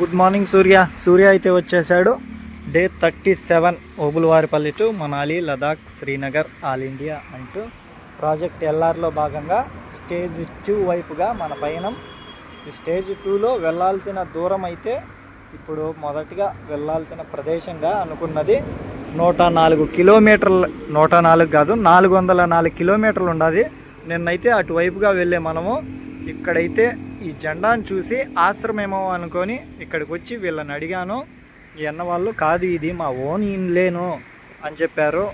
Good morning సూర్య. సూర్య అయితే వచ్చేసాడు day thirty seven Obulavaripalli to Manali Ladakh Srinagar all India అంటూ project ఎల్ఆర్లో భాగంగా స్టేజ్ టూ వైపుగా మన పయనం. ఈ స్టేజ్ టూలో వెళ్ళాల్సిన దూరం అయితే ఇప్పుడు మొదటిగా వెళ్ళాల్సిన ప్రదేశంగా అనుకున్నది నూట నాలుగు కిలోమీటర్లు నూట నాలుగు కాదు నాలుగు వందల నాలుగు కిలోమీటర్లు ఉన్నది నిన్నైతే అటువైపుగా వెళ్ళే మనము. ఇక్కడైతే ఈ జెండాను చూసి ఆశ్రమేమో అనుకొని ఇక్కడికి వచ్చి వీళ్ళని అడిగాను ఈ అన్న వాళ్ళు కాదు ఇది మా ఓన్ ఇన్లేను అని చెప్పారు.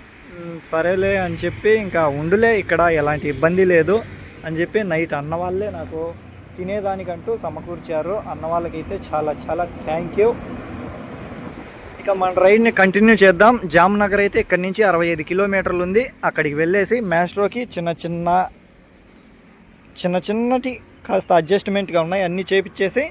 సరేలే అని చెప్పి ఇంకా ఉండులే ఇక్కడ ఎలాంటి ఇబ్బంది లేదు అని చెప్పి నైట్ అన్న వాళ్ళే నాకు తినేదానికంటూ సమకూర్చారు. అన్న వాళ్ళకైతే చాలా చాలా థ్యాంక్ యూ ఇక మన రైడ్ని కంటిన్యూ చేద్దాం. జామ్నగర్ అయితే ఇక్కడి నుంచి అరవై ఐదు కిలోమీటర్లు ఉంది. అక్కడికి వెళ్ళేసి మ్యాస్ట్రోకి చిన్న చిన్న చిన్న చిన్నటి కాస్త అడ్జస్ట్మెంట్గా ఉన్నాయి. అన్నీ చేపించేసి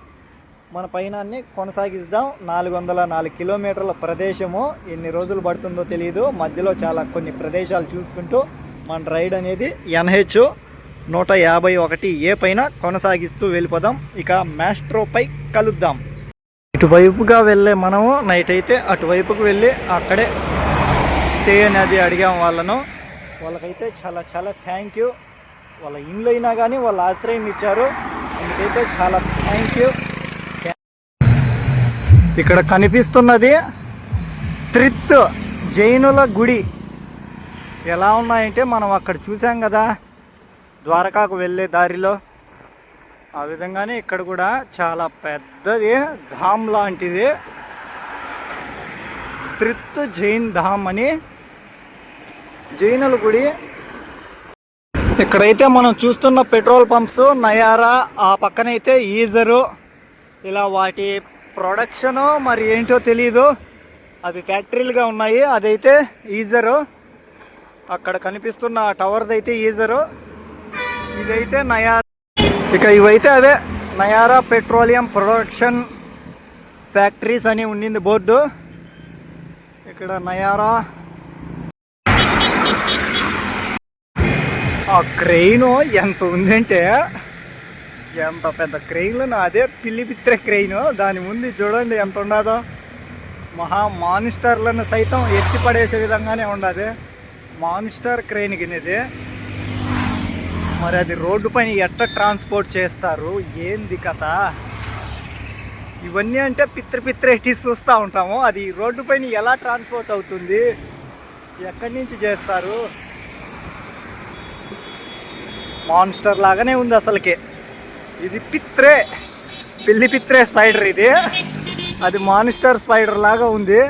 మన పయనాన్ని కొనసాగిద్దాం. నాలుగు వందల నాలుగు కిలోమీటర్ల ప్రదేశము. ఎన్ని రోజులు పడుతుందో తెలియదు మధ్యలో చాలా కొన్ని ప్రదేశాలు చూసుకుంటూ మన రైడ్ అనేది ఎన్హెచ్ నూట యాభై ఒకటి ఏ పైన కొనసాగిస్తూ వెళ్ళిపోదాం. ఇక మ్యాస్ట్రోపై కలుద్దాం. ఇటువైపుగా వెళ్ళే మనము నైట్ అయితే అటువైపుకు వెళ్ళి అక్కడే స్టే అనేది అడిగాం వాళ్ళను. వాళ్ళకైతే చాలా చాలా థ్యాంక్ యూ. వాళ్ళ ఇండ్లు అయినా కానీ వాళ్ళ ఆశ్రయం ఇచ్చారు. అందుకైతే చాలా థ్యాంక్ యూ ఇక్కడ కనిపిస్తున్నది త్రిత్ జైనుల గుడి. ఎలా ఉన్నాయంటే మనం అక్కడ చూసాం కదా ద్వారకాకు వెళ్ళే దారిలో. ఆ విధంగానే ఇక్కడ కూడా చాలా పెద్దది ధామ్ లాంటిది. త్రిత్ జైన్ ధామ్ అని జైనుల గుడి ఇక్కడైతే మనం చూస్తున్న పెట్రోల్ పంప్స్ నయారా ఆ పక్కనైతే ఈజరు. ఇలా వాటి ప్రొడక్షను మరి ఏంటో తెలీదు. అవి ఫ్యాక్టరీలుగా ఉన్నాయి. అదైతే ఈజరు. అక్కడ కనిపిస్తున్న టవర్ది అయితే ఈజరు. ఇదైతే నయారా. ఇక ఇవైతే అదే నయారా పెట్రోలియం ప్రొడక్షన్ ఫ్యాక్టరీస్ అని ఉండింది బోర్డు. ఇక్కడ నయారా ఆ క్రెయిన్ ఎంత ఉందంటే ఎంత పెద్ద క్రెయిన్లు అదే పిల్లి పిత్రే క్రెయిన్. దాని ముందు చూడండి ఎంత ఉండదో. మహా మానిస్టర్లను సైతం ఎత్తి పడేసే విధంగానే ఉండదు. మానిస్టర్ క్రెయిన్ కిందది మరి అది రోడ్డు పైన ఎట్ట ట్రాన్స్పోర్ట్ చేస్తారు? ఏంది కథ? ఇవన్నీ అంటే పిత్ర ఎట్టి చూస్తూ ఉంటాము. అది రోడ్డు పైన ఎలా ట్రాన్స్పోర్ట్ అవుతుంది? ఎక్కడి నుంచి చేస్తారు? మాన్స్టర్ లాగానే ఉంది అసలుకి. ఇది పిత్రే. పిల్లి పిత్రే స్పైడర్ ఇది. అది మానిస్టర్ స్పైడర్ లాగా ఉంది.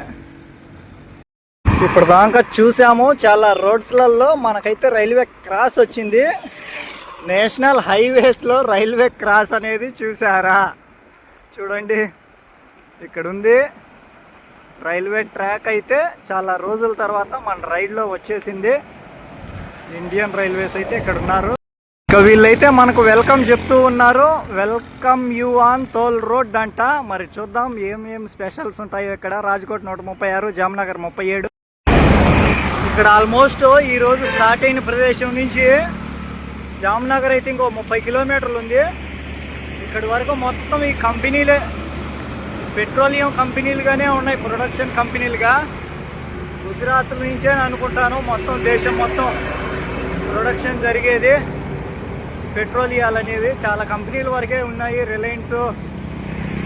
ఇప్పుడు దాకా చూసాము చాలా రోడ్స్లలో మనకైతే రైల్వే క్రాస్ వచ్చింది. నేషనల్ హైవేస్లో రైల్వే క్రాస్ అనేది చూసారా? చూడండి ఇక్కడ ఉంది రైల్వే ట్రాక్ అయితే చాలా రోజుల తర్వాత మన రైడ్లో వచ్చేసింది. ఇండియన్ రైల్వేస్ అయితే ఇక్కడ ఉన్నారు ఇక వీళ్ళైతే మనకు వెల్కమ్ చెప్తూ ఉన్నారు. Welcome you on toll road అంట. మరి చూద్దాం ఏం ఏం స్పెషల్స్ ఉంటాయో ఇక్కడ. రాజ్కోట్ నూట ముప్పై ఆరు జామ్నగర్ ముప్పై ఏడు. ఇక్కడ ఆల్మోస్ట్ ఈరోజు స్టార్ట్ అయిన ప్రదేశం నుంచి జామ్నగర్ అయితే ఇంకో ముప్పై కిలోమీటర్లు ఉంది. ఇక్కడి వరకు మొత్తం ఈ కంపెనీలే పెట్రోలియం కంపెనీలుగానే ఉన్నాయి ప్రొడక్షన్ కంపెనీలుగా. గుజరాత్ నుంచే అనుకుంటాను. మొత్తం దేశం మొత్తం ప్రొడక్షన్ జరిగేది. పెట్రోలియాలు అనేవి చాలా కంపెనీల వరకే ఉన్నాయి. Reliance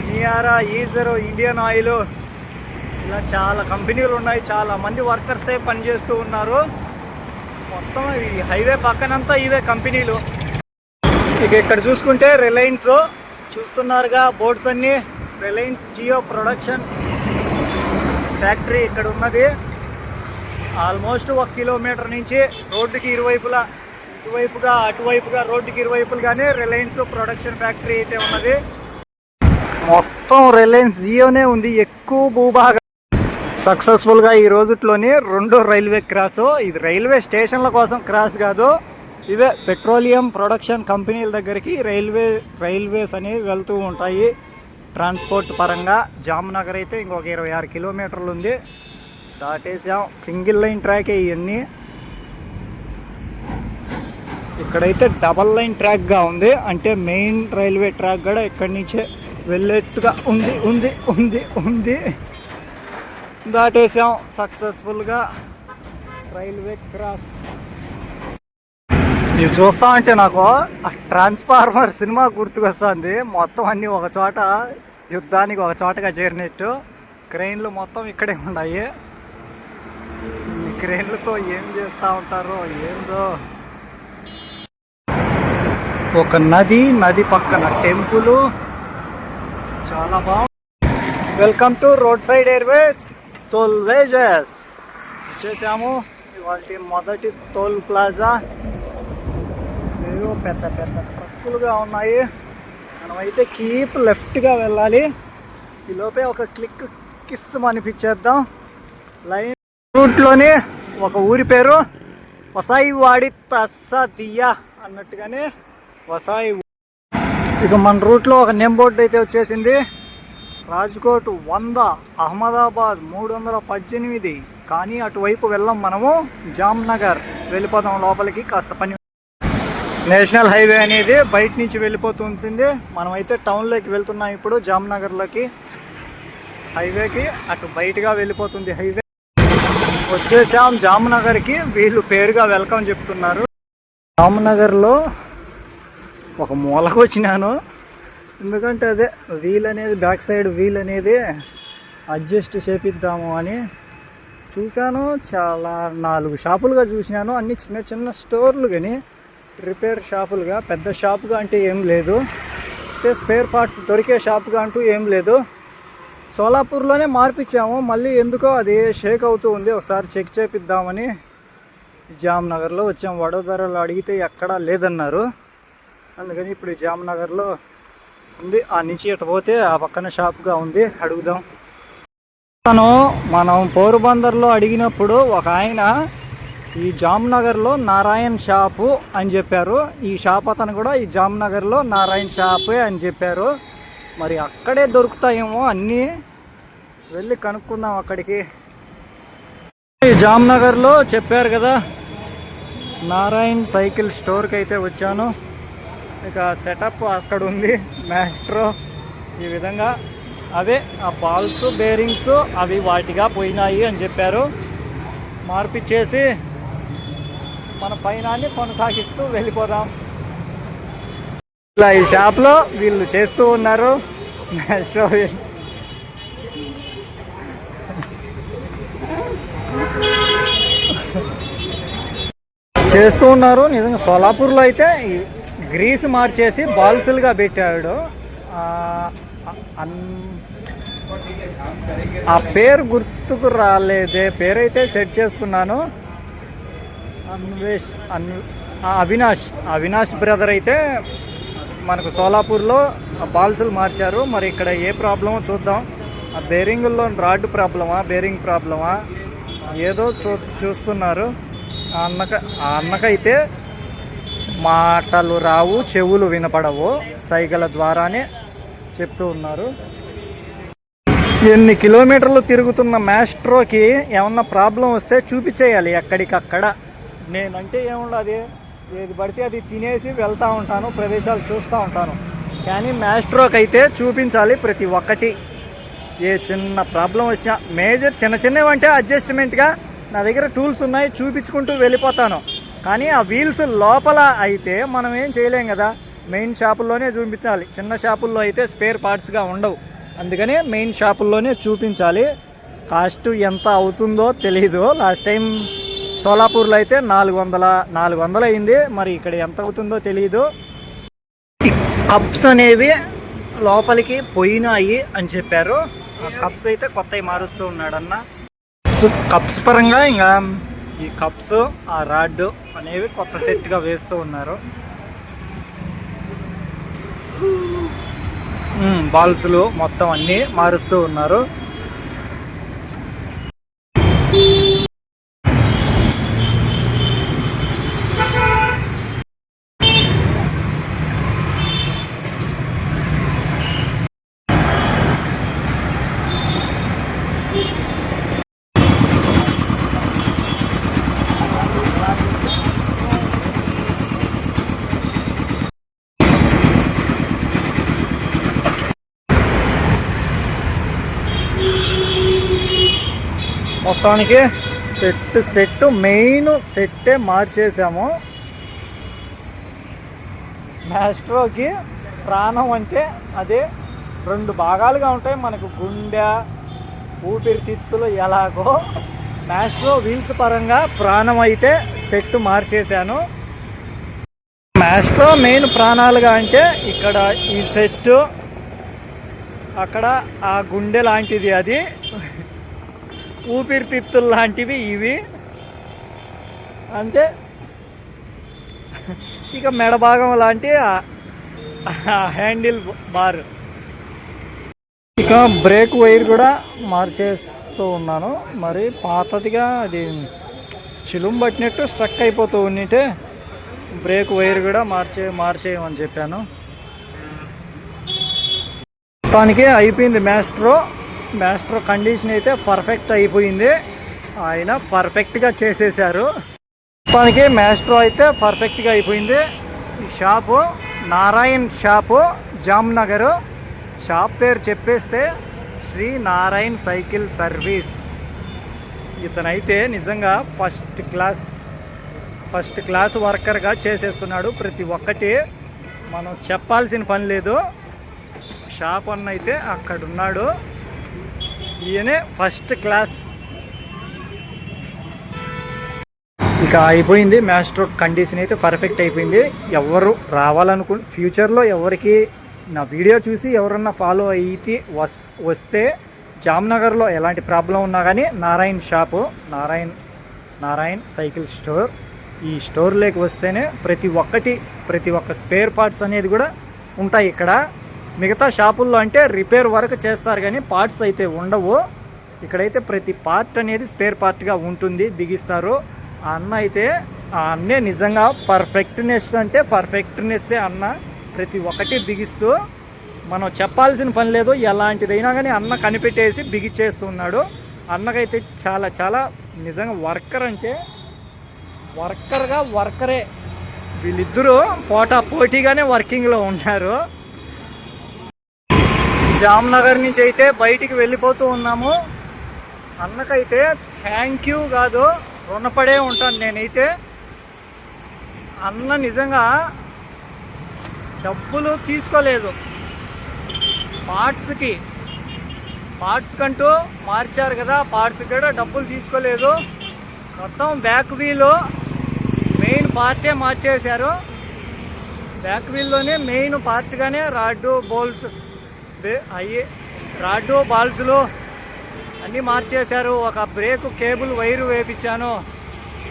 Nayara Essar Indian Oil ఇలా చాలా కంపెనీలు ఉన్నాయి. చాలా మంది వర్కర్సే పనిచేస్తూ ఉన్నారు. మొత్తం ఈ హైవే పక్కనంతా ఇవే కంపెనీలు. ఇక ఇక్కడ చూసుకుంటే రిలయన్స్ చూస్తున్నారుగా బోర్డ్స్ అన్ని. రిలయన్స్ జియో ప్రొడక్షన్ ఫ్యాక్టరీ ఇక్కడ ఉన్నది. ఆల్మోస్ట్ ఒక కిలోమీటర్ నుంచి రోడ్డుకి ఇరువైపులా ఇటువైపుగా అటువైపుగా రోడ్డుకి ఇరువైపులుగానే రిలయన్స్ ప్రొడక్షన్ ఫ్యాక్టరీ అయితే ఉన్నది. మొత్తం రిలయన్స్ జియోనే ఉంది. ఎక్కువ భూభాగం. సక్సెస్ఫుల్గా ఈ రోజుట్లోనే రెండో రైల్వే క్రాస్. ఇది రైల్వే స్టేషన్ల కోసం క్రాస్ కాదు. ఇవే పెట్రోలియం ప్రొడక్షన్ కంపెనీల దగ్గరికి రైల్వే రైల్వేస్ అనేవి వెళ్తూ ఉంటాయి. ట్రాన్స్పోర్ట్ పరంగా జామ్నగర్ అయితే ఇంకొక ఇరవై ఆరు కిలోమీటర్లు ఉంది. దాటేసాం. సింగిల్ లైన్ ట్రాకే ఇవన్నీ. ఇక్కడైతే డబల్ లైన్ ట్రాక్గా ఉంది. అంటే మెయిన్ రైల్వే ట్రాక్ కూడా ఇక్కడి నుంచే వెళ్ళేట్టుగా ఉంది ఉంది ఉంది ఉంది. దాటేసాం సక్సెస్ఫుల్గా రైల్వే క్రాస్. ఇది చూస్తా ఉంటే నాకు ట్రాన్స్ఫార్మర్ సినిమా గుర్తుకొస్తుంది. మొత్తం అన్నీ ఒక చోట యుద్ధానికి ఒక చోటగా చేరినట్టు. క్రెయిన్లు మొత్తం ఇక్కడే ఉన్నాయి. ఈ క్రెయిన్లతో ఏం చేస్తూ ఉంటారో ఏందో. ఒక నది నది పక్కన టెంపుల్. చాలా బాగుంది welcome to road side airways toll ways వచ్చేసాము. ఇవాళ మొదటి టోల్ ప్లాజా ఏవో పెద్ద పెద్ద బస్సులుగా ఉన్నాయి. మనమైతే కీప్ లెఫ్ట్గా వెళ్ళాలి. ఈ లోపే ఒక క్లిక్ కిస్ అనిపించేద్దాం. లైన్ రూట్లోనే ఒక ఊరి పేరు. వసాయివాడి వాడి తస్సదియా అన్నట్టుగానే వసాయి. ఇక మన రూట్లో ఒక నేమ్ బోర్డు అయితే వచ్చేసింది. రాజ్కోట్ వంద అహ్మదాబాద్ మూడు వందల పద్దెనిమిది. కానీ అటువైపు వెళ్ళాం మనము. జామ్నగర్ వెళ్ళిపోదాం లోపలికి కాస్త పని. నేషనల్ హైవే అనేది బయట నుంచి వెళ్ళిపోతూ ఉంటుంది మనమైతే టౌన్లోకి వెళ్తున్నాం ఇప్పుడు జామ్నగర్లోకి. హైవేకి అటు బయటగా వెళ్ళిపోతుంది హైవే. వచ్చేసాం జామ్నగర్కి. వీళ్ళు పేరుగా వెల్కమ్ చెప్తున్నారు. జామ్నగర్లో ఒక మూలకు వచ్చినాను. ఎందుకంటే అదే వీల్ అనేది బ్యాక్ సైడ్ వీల్ అనేది అడ్జస్ట్ చేపిద్దాము అని చూశాను. చాలా నాలుగు షాపులుగా చూసినాను. అన్ని చిన్న చిన్న స్టోర్లు కానీ రిపేర్ షాపులుగా పెద్ద షాపుగా అంటే ఏం లేదు. అంటే స్పేర్ పార్ట్స్ దొరికే షాపుగా అంటూ ఏం లేదు. సోలాపూర్లోనే మార్పిచ్చాము. మళ్ళీ ఎందుకో అది షేక్ అవుతూ ఉంది. ఒకసారి చెక్ చేపిద్దామని జామ్నగర్లో వచ్చాము వడోదరలో అడిగితే ఎక్కడా లేదన్నారు. అందుకని ఇప్పుడు జామ్నగర్లో ఉంది. ఆ నుంచి ఇటు పోతే ఆ పక్కన షాప్గా ఉంది. అడుగుదాం. తను మనం పోరుబందర్లో అడిగినప్పుడు ఒక ఆయన ఈ జామ్నగర్లో నారాయణ్ షాపు అని చెప్పారు. ఈ షాప్ అతను కూడా ఈ జామ్నగర్లో నారాయణ్ షాపే అని చెప్పారు. మరి అక్కడే దొరుకుతాయేమో అన్నీ వెళ్ళి కనుక్కుందాం అక్కడికి. ఈ జామ్నగర్లో చెప్పారు కదా నారాయణ్ సైకిల్ స్టోర్కి అయితే వచ్చాను. ఇక సెటప్ అక్కడ ఉంది. మ్యాస్ట్రో ఈ విధంగా. అవే ఆ బాల్స్ బేరింగ్స్ అవి వాటిగా పోయినాయి అని చెప్పారు. మార్పిచ్చేసి మన పైనాన్ని కొనసాగిస్తూ వెళ్ళిపోదాం. ఇలా ఈ షాప్లో వీళ్ళు చేస్తూ ఉన్నారు. మ్యాస్ట్రో చేస్తూ ఉన్నారు. నిజంగా సోలాపూర్లో అయితే గ్రీస్ మార్చేసి బాల్సులుగా పెట్టాడు. ఆ, అన్- ఆ పేరు గుర్తుకు రాలేదే. పేరైతే సెట్ చేసుకున్నాను. అన్వేష్ అన్ అవినాష్ అవినాష్ బ్రదర్ అయితే మనకు సోలాపూర్లో ఆ బాల్సులు మార్చారు. మరి ఇక్కడ ఏ ప్రాబ్లమో చూద్దాం. ఆ బేరింగుల్లో రాడ్ ప్రాబ్లమా బేరింగ్ ప్రాబ్లమా ఏదో చూ చూస్తున్నారు. ఆ అన్నక ఆ అన్నకైతే మాటలు రావు చెవులు వినపడవు సైగల ద్వారానే చెప్తూ ఉన్నారు. ఎన్ని కిలోమీటర్లు తిరుగుతున్న మ్యాస్ట్రోకి ఏమన్నా ప్రాబ్లం వస్తే చూపించేయాలి ఎక్కడికక్కడ. నేనంటే ఏముండదు ఏది పడితే అది తినేసి వెళ్తూ ఉంటాను ప్రదేశాలు చూస్తూ ఉంటాను. కానీ మ్యాస్ట్రోక్ అయితే చూపించాలి ప్రతి ఒక్కటి. ఏ చిన్న ప్రాబ్లం వచ్చినా మేజర్ చిన్న చిన్నవి అంటే అడ్జస్ట్మెంట్గా నా దగ్గర టూల్స్ ఉన్నాయి చూపించుకుంటూ వెళ్ళిపోతాను. కానీ ఆ వీల్స్ లోపల అయితే మనం ఏం చేయలేం కదా. మెయిన్ షాపుల్లోనే చూపించాలి. చిన్న షాపుల్లో అయితే స్పేర్ పార్ట్స్గా ఉండవు. అందుకని మెయిన్ షాపుల్లోనే చూపించాలి. కాస్ట్ ఎంత అవుతుందో తెలియదు లాస్ట్ టైం సోలాపూర్లో అయితే నాలుగు వందల నాలుగు వందలు అయింది. మరి ఇక్కడ ఎంత అవుతుందో తెలియదు కప్స్ అనేవి లోపలికి పోయినాయి అని చెప్పారు. కప్స్ అయితే కొత్తవి మారుస్తూ ఉన్నాడన్న. కప్స్ పరంగా ఇంకా ఈ కప్స్ ఆ రాడ్ అనేవి కొత్త సెట్గా వేస్తూ ఉన్నారు. బాల్స్లు మొత్తం అన్నీ మారుస్తూ ఉన్నారు. మొత్తానికి సెట్ సెట్ మెయిన్ సెట్టే మార్చేసాము. మ్యాస్ట్రోకి ప్రాణం అంటే అదే రెండు భాగాలుగా ఉంటాయి. మనకు గుండె ఊపిరితిత్తులు ఎలాగో. మ్యాస్ట్రో వీల్స్ పరంగా ప్రాణం అయితే సెట్ మార్చేశాను. మ్యాస్ట్రో మెయిన్ ప్రాణాలుగా అంటే ఇక్కడ ఈ సెట్ అక్కడ ఆ గుండె లాంటిది అది. ఊపిరితిత్తులు లాంటివి ఇవి. అంతే. ఇక మెడ భాగం లాంటి హ్యాండిల్ బార్. ఇక బ్రేక్ వైర్ కూడా మార్చేస్తూ ఉన్నాను. మరి పాతదిగా అది చిలుం పట్టినట్టు స్ట్రక్ అయిపోతూ ఉన్నిటే బ్రేక్ వైర్ కూడా మార్చే మార్చేయమని చెప్పాను. మొత్తానికి అయిపోయింది మ్యాస్ట్రో మ్యాస్ట్రో కండిషన్ అయితే పర్ఫెక్ట్ అయిపోయింది. ఆయన పర్ఫెక్ట్గా చేసేసారు మొత్తానికి మ్యాస్ట్రో అయితే పర్ఫెక్ట్గా అయిపోయింది. ఈ shop Narayan shop Jamnagar. Shop పేరు చెప్పేస్తే శ్రీ నారాయణ్ సైకిల్ సర్వీస్. ఇతనైతే నిజంగా ఫస్ట్ క్లాస్ ఫస్ట్ క్లాస్ వర్కర్గా చేసేస్తున్నాడు ప్రతి ఒక్కటి. మనం చెప్పాల్సిన పని లేదు. షాప్ అన్న అయితే అక్కడ ఉన్నాడు ఈయనే ఫస్ట్ క్లాస్. ఇక అయిపోయింది మ్యాస్ట్రో కండిషన్ అయితే పర్ఫెక్ట్ అయిపోయింది. ఎవరు రావాలనుకు ఫ్యూచర్లో ఎవరికి నా వీడియో చూసి ఎవరన్నా ఫాలో అయితే వస్ వస్తే జామ్నగర్లో ఎలాంటి ప్రాబ్లం ఉన్నా కానీ Narayan shop Narayan Narayan cycle store ఈ స్టోర్లోకి వస్తేనే ప్రతి ఒక్కటి ప్రతి ఒక్క స్పేర్ పార్ట్స్ అనేది కూడా ఉంటాయి ఇక్కడ. మిగతా షాపుల్లో అంటే రిపేర్ వరకు చేస్తారు కానీ పార్ట్స్ అయితే ఉండవు. ఇక్కడైతే ప్రతి పార్ట్ అనేది స్పేర్ పార్ట్గా ఉంటుంది బిగిస్తారు. ఆ అన్న అయితే ఆ అన్నే నిజంగా పర్ఫెక్ట్నెస్ అంటే పర్ఫెక్ట్నెస్సే అన్న. ప్రతి ఒక్కటి బిగిస్తూ మనం చెప్పాల్సిన పని లేదు ఎలాంటిదైనా కానీ అన్న కనిపెట్టేసి బిగిచ్చేస్తున్నాడు. అన్నకైతే చాలా చాలా నిజంగా వర్కర్ అంటే వర్కర్గా వర్కరే. వీళ్ళిద్దరూ పోటా పోటీగానే వర్కింగ్లో ఉన్నారు. జామ్నగర్ నుంచి అయితే బయటికి వెళ్ళిపోతూ ఉన్నాము. అన్నకైతే థ్యాంక్ యూ కాదు రుణపడే ఉంటాను నేనైతే. అన్న నిజంగా డబ్బులు తీసుకోలేదు. పార్ట్స్కి పార్ట్స్ కంటూ మార్చారు కదా పార్ట్స్ కూడా డబ్బులు తీసుకోలేదు. మొత్తం బ్యాక్ వీలు మెయిన్ పార్టే మార్చేశారు. బ్యాక్ వీల్లోనే మెయిన్ పార్ట్గానే రాడ్డు బోల్స్ అయ్యి రాడ్డు బాల్స్లు అన్నీ మార్చేశారు. ఒక బ్రేక్ కేబుల్ వైరు వేపించాను.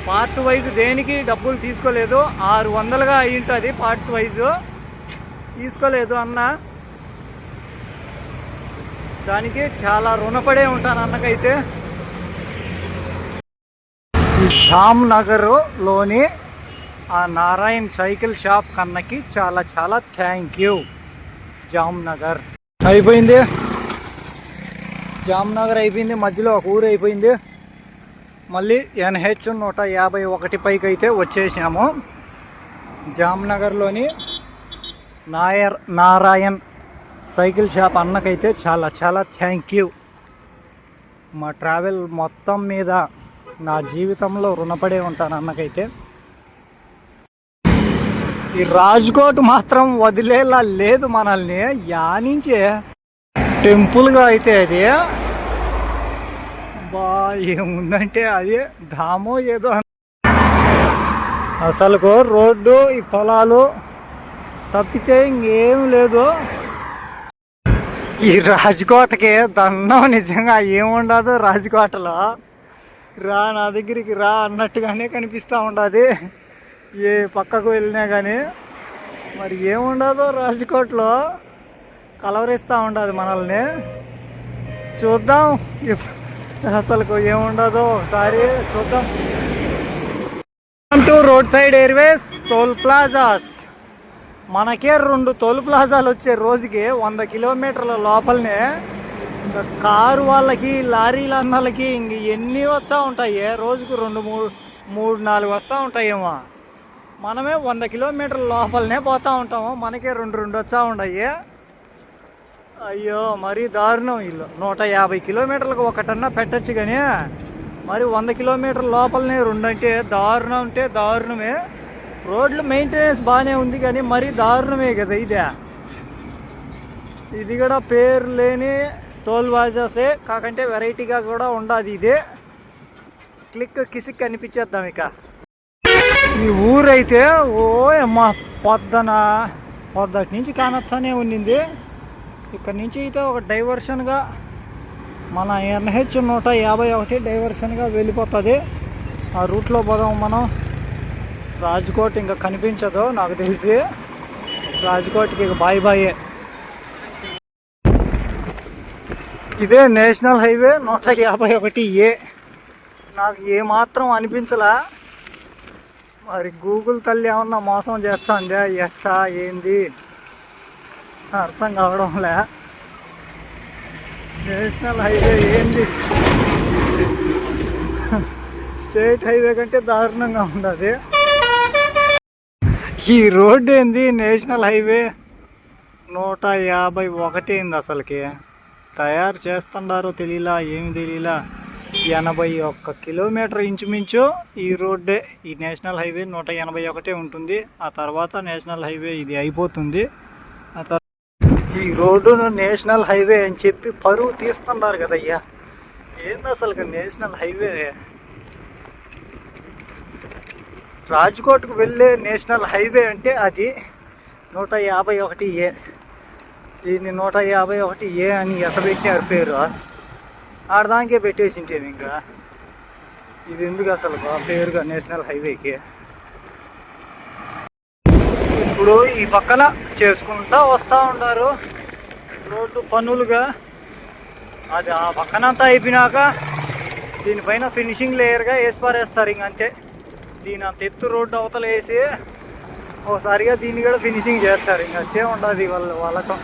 పార్ట్ వైజ్ దేనికి డబ్బులు తీసుకోలేదు. ఆరు వందలుగా అయ్యింటుంది ఉంటుంది పార్ట్స్ వైజ్. తీసుకోలేదు అన్న. దానికి చాలా రుణపడే ఉంటాను అన్నకైతే. జామ్ నగర్లోని ఆ నారాయణ్ సైకిల్ షాప్ కన్నకి చాలా చాలా థ్యాంక్ యూ. జామ్ నగర్ అయిపోయింది. జామ్నగర్ అయిపోయింది మధ్యలో ఒక ఊరు అయిపోయింది. మళ్ళీ ఎన్హెచ్ నూట యాభై ఒకటి పైకి అయితే వచ్చేసాము. జామ్నగర్లోని నాయర్ నారాయణ్ సైకిల్ షాప్ అన్నకైతే చాలా చాలా థ్యాంక్ యూ మా ట్రావెల్ మొత్తం మీద నా జీవితంలో రుణపడే ఉంటాను అన్నకైతే. ఈ రాజ్కోట్ మాత్రం వదిలేలా లేదు మనల్ని. యానించే టెంపుల్గా అయితే అది. బా ఏముందంటే అది. ధామో ఏదో అసలుకు రోడ్డు ఈ పొలాలు తప్పితే ఇంకేం లేదు. ఈ రాజకోటకి దండం నిజంగా ఏముండదు రాజకోటలో. రా నా దగ్గరికి రా అన్నట్టుగానే కనిపిస్తూ ఉండదు. ఏ పక్కకు వెళ్ళినా కానీ మరి ఏముండదో రాజకోట్లో కలవరిస్తూ ఉండదు మనల్ని. చూద్దాం. అసలుకు అసలు ఏముండదో ఒకసారి చూద్దాం. To road side airways toll plazas మనకే రెండు టోల్ ప్లాజాలు వచ్చే రోజుకి వంద కిలోమీటర్ల లోపలనే ఇంకా కారు వాళ్ళకి లారీల అన్నలకి ఇంక ఎన్ని వస్తూ ఉంటాయి? రోజుకు రెండు మూడు మూడు నాలుగు వస్తూ ఉంటాయేమో. మనమే వంద కిలోమీటర్ల లోపలనే పోతూ ఉంటాము. మనకే రెండు రెండు వచ్చా ఉండయి. అయ్యో మరీ దారుణం ఇల్లు నూట యాభై కిలోమీటర్లకు ఒకటన్నా పెట్టచ్చు కానీ మరి వంద కిలోమీటర్ లోపలనే రెండు అంటే దారుణం అంటే దారుణమే. రోడ్లు మెయింటెనెన్స్ బాగానే ఉంది కానీ మరీ దారుణమే కదా ఇదే. ఇది కూడా పేరు లేని టోల్ వాజాసే కాకంటే వెరైటీగా కూడా ఉండదు ఇది. క్లిక్ కిసిక్ కనిపించేద్దాం ఇక. ఈ ఊరైతే ఓ అమ్మ పొద్దున? పొద్దటి నుంచి కానొచ్చనే ఉండింది ఇక్కడ నుంచి అయితే ఒక డైవర్షన్గా మన ఎన్హెచ్ నూట యాభై ఒకటి డైవర్షన్గా వెళ్ళిపోతుంది. ఆ రూట్లో పోదాం మనం రాజ్కోట్ ఇంకా కనిపించదు నాకు తెలిసి. రాజ్కోట్కి ఇక బాయ్ బాయే. ఇదే నేషనల్ హైవే నూట యాభై ఒకటి ఏ. నాకు ఏమాత్రం మాత్రం అనిపించలా. మరి గూగుల్ తల్లి ఏమన్నా మోసం చేస్తుందా ఎట్టా? ఏంది? అర్థం కావడంలే నేషనల్ హైవే ఏంది? స్టేట్ హైవే కంటే దారుణంగా ఉండదు. ఈ రోడ్డు ఏంది? నేషనల్ హైవే నూట యాభై ఒకటి అయింది అసలుకి. తయారు చేస్తుండారో తెలియలా ఏమి తెలియలా ఎనభై ఒక్క కిలోమీటర్ ఇంచుమించు ఈ రోడ్డే ఈ నేషనల్ హైవే నూట ఎనభై ఒకటే ఉంటుంది. ఆ తర్వాత నేషనల్ హైవే ఇది అయిపోతుంది. ఆ తర్వాత ఈ రోడ్డును నేషనల్ హైవే అని చెప్పి పరువు తీస్తున్నారు కదయ్యా ఏంది అసలు నేషనల్ హైవే? రాజ్కోట్కు వెళ్ళే నేషనల్ హైవే అంటే అది నూట యాభై ఒకటి ఏ. దీన్ని నూట యాభై ఒకటి ఏ అని ఎట్ట పెట్టారు పేరు? ఆడదానికే పెట్టేసింటేది ఇంకా? ఇది ఎందుకు అసలు పేరుగా నేషనల్ హైవేకి? ఇప్పుడు ఈ పక్కన చేసుకుంటా వస్తూ ఉంటారు రోడ్డు పనులుగా. అది ఆ పక్కనంతా అయిపోయినాక దీనిపైన ఫినిషింగ్ లేయర్గా వేసి పారేస్తారు ఇంక అంతే. దీని అంత ఎత్తు రోడ్డు అవతల వేసి ఒకసారిగా దీన్ని కూడా ఫినిషింగ్ చేస్తారు. ఇంకంతే ఉండదు వాళ్ళ వాళ్ళతో